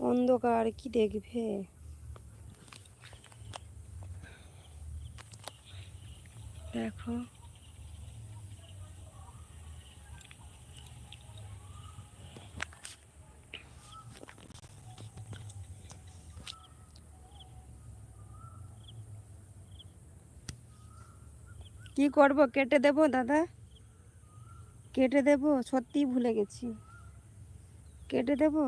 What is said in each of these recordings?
অন্ধকার, কি দেখবে? দেখো। কি করব? কেটে দেবো, দাদা? কেটে দেবো? সত্যিই ভুলে গেছি। কেটে দেবো?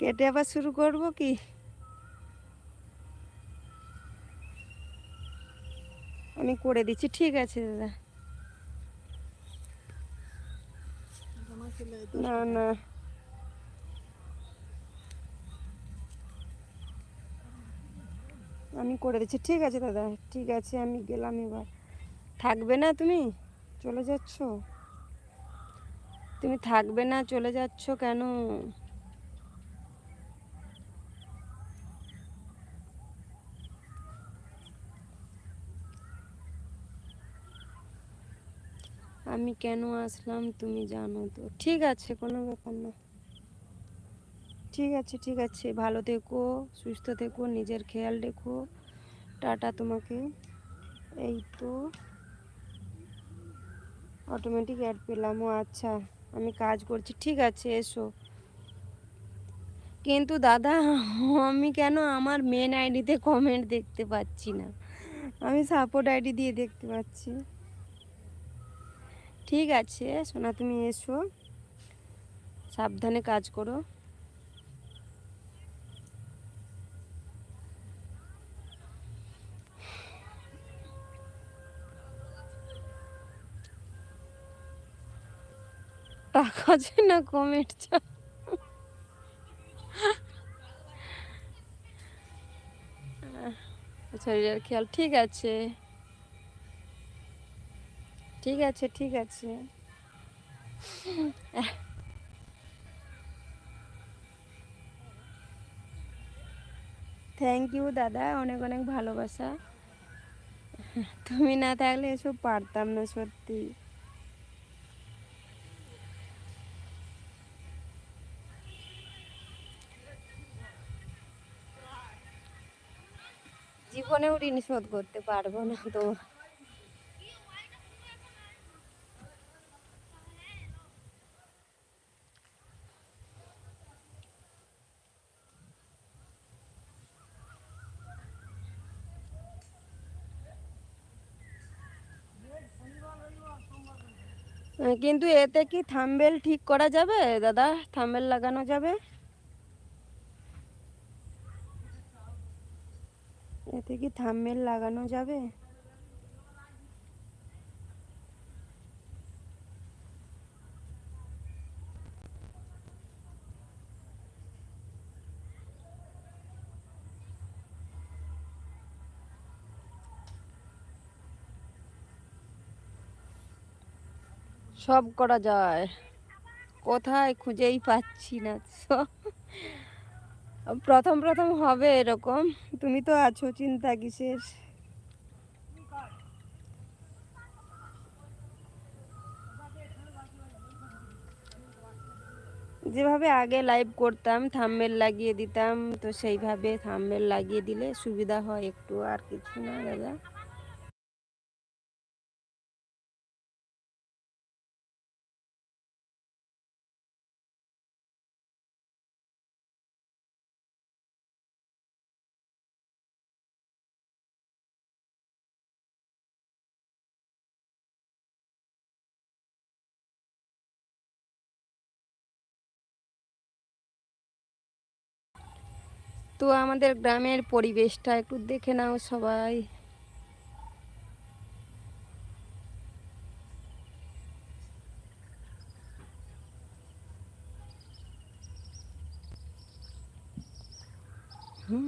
কেটে আবার শুরু করব কি? আমি করে দিচ্ছি, ঠিক আছে দাদা। না না। আমি করে দিচ্ছি, ঠিক আছে দাদা, ঠিক আছে, আমি গেলাম এবার। থাকবে না তুমি? চলে যাচ্ছ? তুমি থাকবে না, চলে যাচ্ছ কেন? আমি কেন আসলাম তুমি জানো তো। ঠিক আছে, কোনো ব্যাপার না। ঠিক আছে ঠিক আছে। ভালো থেকো, সুস্থ থেকো, নিজের খেয়াল রেখো। টাটা তোমাকে। এই তো অটোমেটিক অ্যাড পেলাম ও আচ্ছা আমি কাজ করছি। ঠিক আছে, এসো। কিন্তু দাদা, আমি কেন আমার মেন আইডিতে কমেন্ট দেখতে পাচ্ছি না? আমি সাপোর্ট আইডি দিয়ে দেখতে পাচ্ছি। ঠিক আছে, সোনা তুমি এসো। সাবধানে কাজ করো। টাকা না কমেন্ট চাই শরীরের খেয়াল ঠিক আছে। ঠিক আছে ঠিক আছে। থ্যাংক ইউ দাদা, অনেক অনেক ভালোবাসা। তুমি না থাকলে এসব পারতাম না সত্যি। জীবনেও ঋণ শোধ করতে পারব না তো। কিন্তু এতে কি থাম্বেল ঠিক করা যাবে, দাদা? থাম্বেল লাগানো যাবে? এতে কি থাম্বেল লাগানো যাবে? সব করা যায়। কোথায় খুঁজেই পাচ্ছি না। প্রথম প্রথম হবে এরকম। তুমি তো আছো চিন্তা কিসের? যেভাবে আগে লাইভ করতাম থাম্বেল লাগিয়ে দিতাম, তো সেইভাবে থাম্বেল লাগিয়ে দিলে সুবিধা হয় একটু, আর কিছু না, দাদা। তো আমাদের গ্রামের পরিবেশটা একটু দেখে নাও সবাই। হুম।